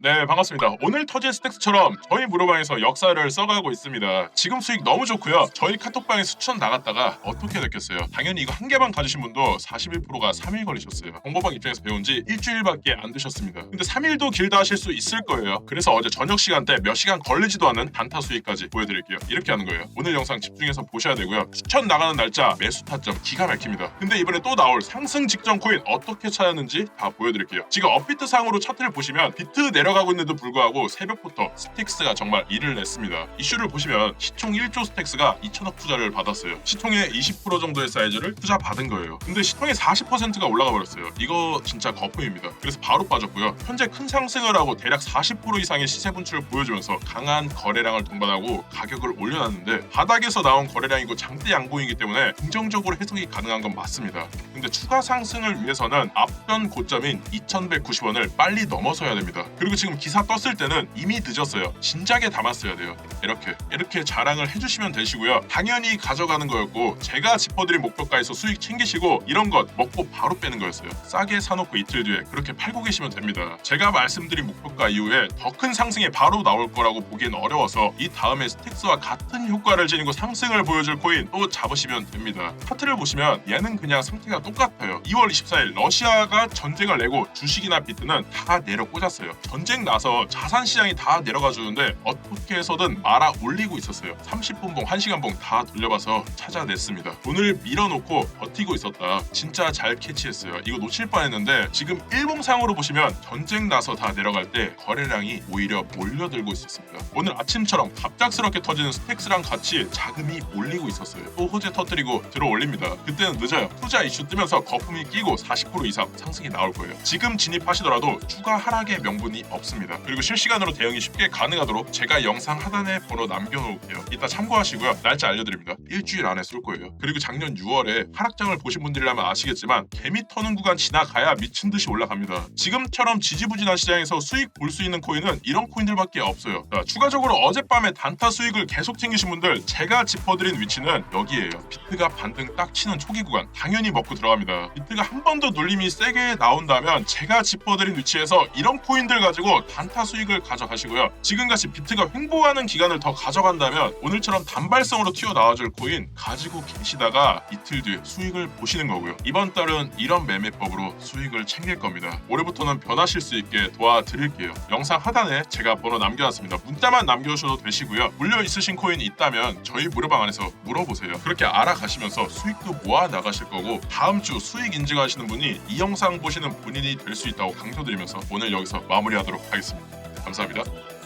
네 반갑습니다. 오늘 터진 스택스처럼 저희 무료방에서 역사를 써가고 있습니다. 지금 수익 너무 좋고요. 저희 카톡방에 수천 나갔다가 어떻게 느꼈어요? 당연히 이거 한 개만 가지신 분도 41%가 3일 걸리셨어요. 공모방 입장에서 배운 지 일주일밖에 안 되셨습니다. 근데 3일도 길다 하실 수 있을 거예요. 그래서 어제 저녁 시간대 몇 시간 걸리지도 않은 단타 수익까지 보여드릴게요. 이렇게 하는 거예요. 오늘 영상 집중해서 보셔야 되고요. 추천 나가는 날짜 매수 타점 기가 막힙니다. 근데 이번에 또 나올 상승 직전 코인 어떻게 찾았는지 다 보여드릴게요. 지금 업비트 상으로 차트를 보시면 비트 내려 가고 있는데도 불구하고 새벽부터 스택스가 정말 일을 냈습니다. 이슈를 보시면 시총 1조 스택스가 2천억 투자를 받았어요. 시총의 20% 정도의 사이즈를 투자 받은 거예요. 근데 시총의 40%가 올라가 버렸어요. 이거 진짜 거품입니다. 그래서 바로 빠졌고요. 현재 큰 상승을 하고 대략 40% 이상의 시세 분출을 보여주면서 강한 거래량을 동반하고 가격을 올려놨는데 바닥에서 나온 거래량이고 장대 양봉이기 때문에 긍정적으로 해석이 가능한 건 맞습니다. 근데 추가 상승을 위해서는 앞전 고점인 2,190원을 빨리 넘어서야 됩니다. 그리고 지금 기사 떴을 때는 이미 늦었어요. 진작에 담았어야 돼요. 이렇게 이렇게 자랑을 해주시면 되시고요. 당연히 가져가는 거였고 제가 짚어드린 목표가에서 수익 챙기시고 이런 것 먹고 바로 빼는 거였어요. 싸게 사놓고 이틀 뒤에 그렇게 팔고 계시면 됩니다. 제가 말씀드린 목표가 이후에 더 큰 상승이 바로 나올 거라고 보기엔 어려워서 이 다음에 스택스와 같은 효과를 지니고 상승을 보여줄 코인 또 잡으시면 됩니다. 차트를 보시면 얘는 그냥 상태가 똑같아요. 2월 24일 러시아가 전쟁을 내고 주식이나 비트는 다 내려 꽂았어요. 전쟁 나서 자산 시장이 다 내려가 주는데 어떻게 해서든 말아 올리고 있었어요. 30분 봉, 1시간 봉 다 돌려봐서 찾아냈습니다. 돈을 밀어놓고 버티고 있었다. 진짜 잘 캐치했어요. 이거 놓칠 뻔했는데 지금 일봉상으로 보시면 전쟁 나서 다 내려갈 때 거래량이 오히려 몰려들고 있었습니다. 오늘 아침처럼 갑작스럽게 터지는 스택스랑 같이 자금이 몰리고 있었어요. 또 호재 터뜨리고 들어 올립니다. 그때는 늦어요. 투자 이슈 뜨면서 거품이 끼고 40% 이상 상승이 나올 거예요. 지금 진입하시더라도 추가 하락의 명분이 없 습니다. 그리고 실시간으로 대응이 쉽게 가능하도록 제가 영상 하단에 번호 남겨놓을게요. 이따 참고하시고요. 날짜 알려드립니다. 일주일 안에 쏠 거예요. 그리고 작년 6월에 하락장을 보신 분들이라면 아시겠지만 개미 터는 구간 지나가야 미친 듯이 올라갑니다. 지금처럼 지지부진한 시장에서 수익 볼 수 있는 코인은 이런 코인들밖에 없어요. 자, 추가적으로 어젯밤에 단타 수익을 계속 챙기신 분들 제가 짚어드린 위치는 여기에요. 비트가 반등 딱 치는 초기 구간 당연히 먹고 들어갑니다. 비트가 한 번 더 눌림이 세게 나온다면 제가 짚어드린 위치에서 이런 코인들 가지고 단타 수익을 가져가시고요. 지금같이 비트가 횡보하는 기간을 더 가져간다면 오늘처럼 단발성으로 튀어나와줄 코인 가지고 계시다가 이틀 뒤에 수익을 보시는 거고요. 이번 달은 이런 매매법으로 수익을 챙길 겁니다. 올해부터는 변하실 수 있게 도와드릴게요. 영상 하단에 제가 번호 남겨놨습니다. 문자만 남겨주셔도 되시고요. 물려 있으신 코인 있다면 저희 무료방 안에서 물어보세요. 그렇게 알아가시면서 수익도 모아 나가실 거고 다음 주 수익 인증하시는 분이 이 영상 보시는 본인이 될 수 있다고 강조드리면서 오늘 여기서 마무리 하겠습니다. 감사합니다.